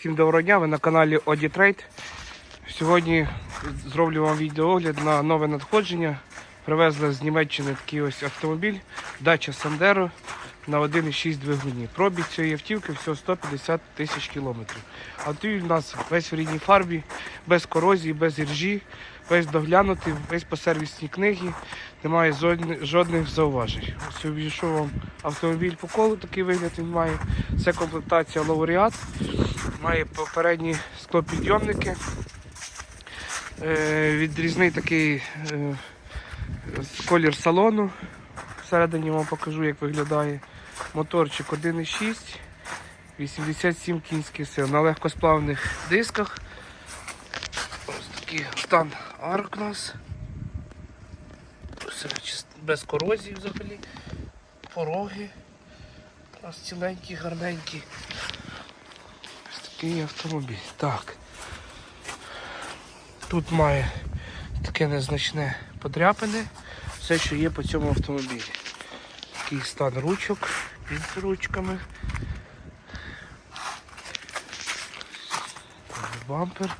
Всім доброго дня, ви на каналі Trade. Сьогодні зроблю вам відеоогляд на нове надходження. Привезли з Німеччини такий ось автомобіль дача Sandero на 1,6 двигуні. Пробіг цієї автівки всього 150 тисяч кілометрів. А Автомобіль у нас весь в рідній фарбі, без корозії, без іржі, весь доглянутий, весь по сервісній книгі, немає жодних, жодних зауважень. Ось обійшов вам автомобіль по колу, такий вигляд він має. Це комплектація лауреат. Має попередні склопідйомники. Е, відрізний такий е, колір салону. Всередині вам покажу, як виглядає. Моторчик 1,6, 87 кінських сил. На легкосплавних дисках. Ось такий стан арк у нас. Без корозії взагалі. Пороги. У нас ціленькі, гарненькі. Ось такий автомобіль. Так. Тут має таке незначне подряпини. Все, що є по цьому автомобілі. Такий стан ручок під ручками. Бампер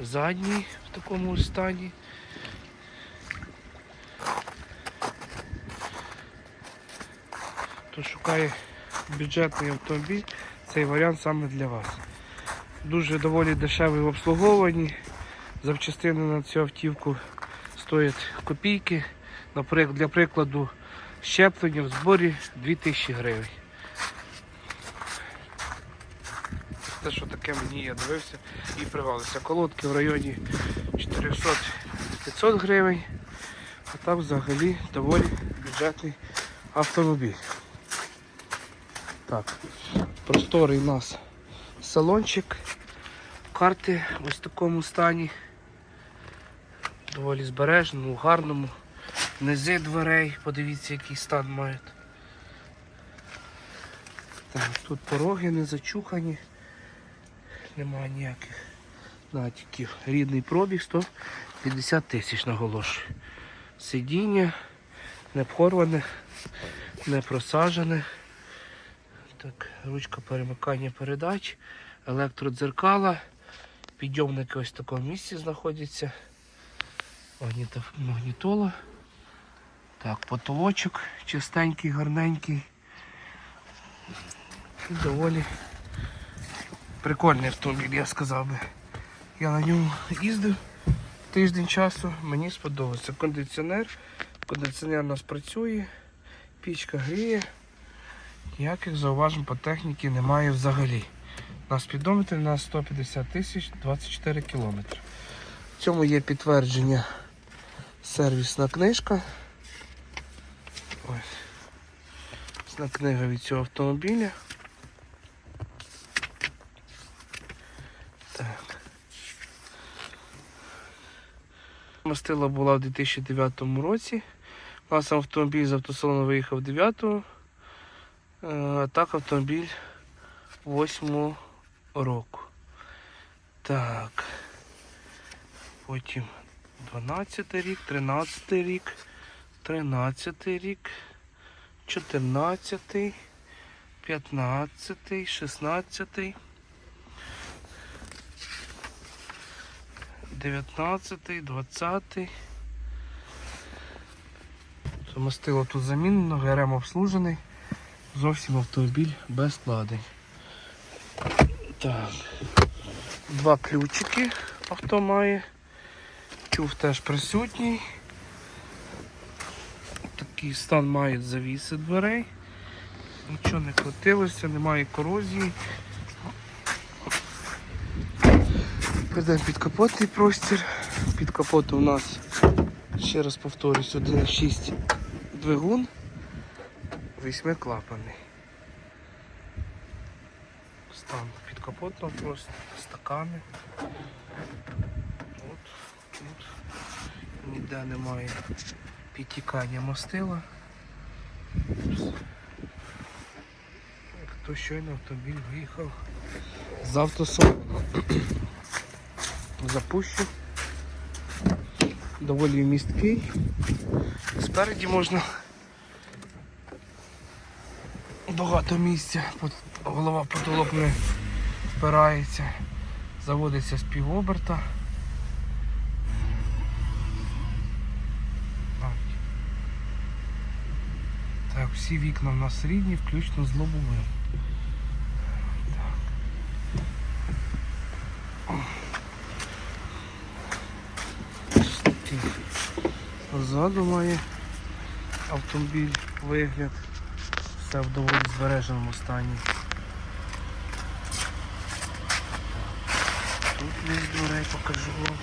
задній в такому стані. Хто шукає бюджетний автомобіль, цей варіант саме для вас. Дуже доволі дешевий в обслуговуванні. Запчастини на цю автівку стоять копійки. Наприклад, для прикладу, щеплення в зборі 2000 гривень. Те, що таке мені я дивився і привалися. Колодки в районі 400-500 гривень. А так взагалі доволі бюджетний автомобіль. Так, просторий у нас салончик. Карти ось в такому стані. Доволі збережному, гарному. Низи дверей, подивіться, який стан мають. Так, тут пороги не зачухані. Немає ніяких натяків. Рідний пробіг 150 тисяч наголошую. Сидіння не порване, не просажене. Так, ручка перемикання передач, електродзеркала, підйомники ось в такому місці знаходяться. Магніто- Магнітола. Так, потолочок чистенький, гарненький. І доволі прикольний автомобіль, я сказав би. Я на ньому їздив тиждень часу, мені сподобався. Кондиціонер. Кондиціонер у нас працює, пічка гріє. Ніяких зауважень по техніці немає взагалі. На спідометрі на 150 тисяч 24 кілометри. В цьому є підтвердження сервісна книжка. Ось. Сна книга від цього автомобіля. Так. Мастила була в 2009 році. У нас автомобіль з автосалону виїхав 9-го. Е, А так автомобіль 8 року. Так. Потім 12 рік, 13 рік, 13 рік, 14, 15, 16, 19, 20. Мастило тут замінено, ГРМ обслужений. Зовсім автомобіль без складень. Так. Два ключики авто має. Чув теж присутній. Такий стан мають завіси дверей. Нічого не крутилося, немає корозії. Перейдемо під капотний простір. Під капотом у нас, ще раз повторюсь, 1,6 двигун, восьмиклапаний. Стан під капотом просто стакани. От, тут ніде немає підтікання мастила. Як то щойно автомобіль виїхав з автосалону. Запущу. Доволі місткий. Спереді можна багато місця, голова потолок не впирається, заводиться з півоберта. Всі вікна в нас рідні, включно з лобовим. Позаду має автомобіль вигляд. Все в доволі збереженому стані. Тут весь дверей покажу вам.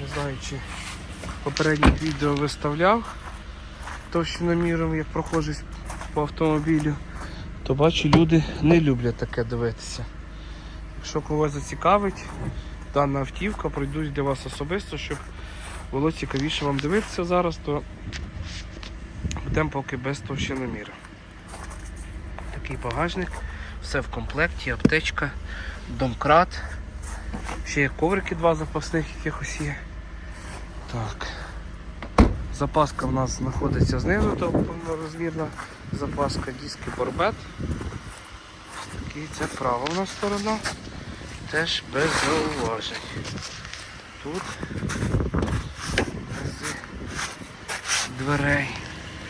Не знаю, чи попередніх відео виставляв товщиноміром, як проходжусь по автомобілю, то бачу, люди не люблять таке дивитися. Якщо когось зацікавить, дана автівка, пройдусь для вас особисто, щоб було цікавіше вам дивитися зараз, то будемо поки без товщиноміра. Такий багажник, все в комплекті, аптечка, домкрат. Ще є коврики два запасних якихось є. Так. Запаска в нас знаходиться знизу, то повнорозмірна запаска, диски борбет. Такий, це права в нас сторона. Теж без зауважень. Тут з дверей.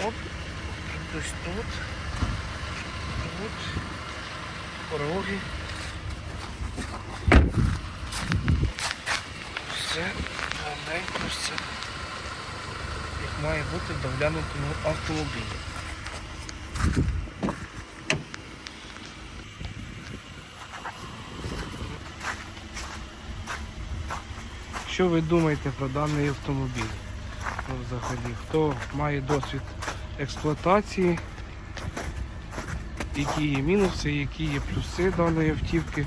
Оп, ось тут. Тут. Пороги. Все як має бути в доглянутому автомобілі. Що ви думаєте про даний автомобіль? Ну, взагалі, хто має досвід експлуатації, які є мінуси, які є плюси даної автівки,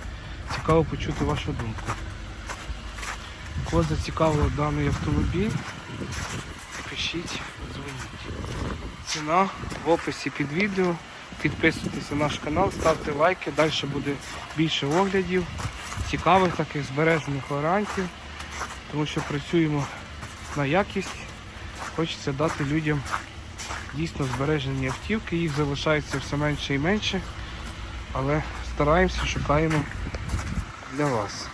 цікаво почути вашу думку. Кого зацікавило даний автомобіль, пишіть, дзвоніть. Ціна в описі під відео. Підписуйтесь на наш канал, ставте лайки, далі буде більше оглядів, цікавих таких збережених варіантів, тому що працюємо на якість. Хочеться дати людям дійсно збережені автівки, їх залишається все менше і менше, але стараємося, шукаємо для вас.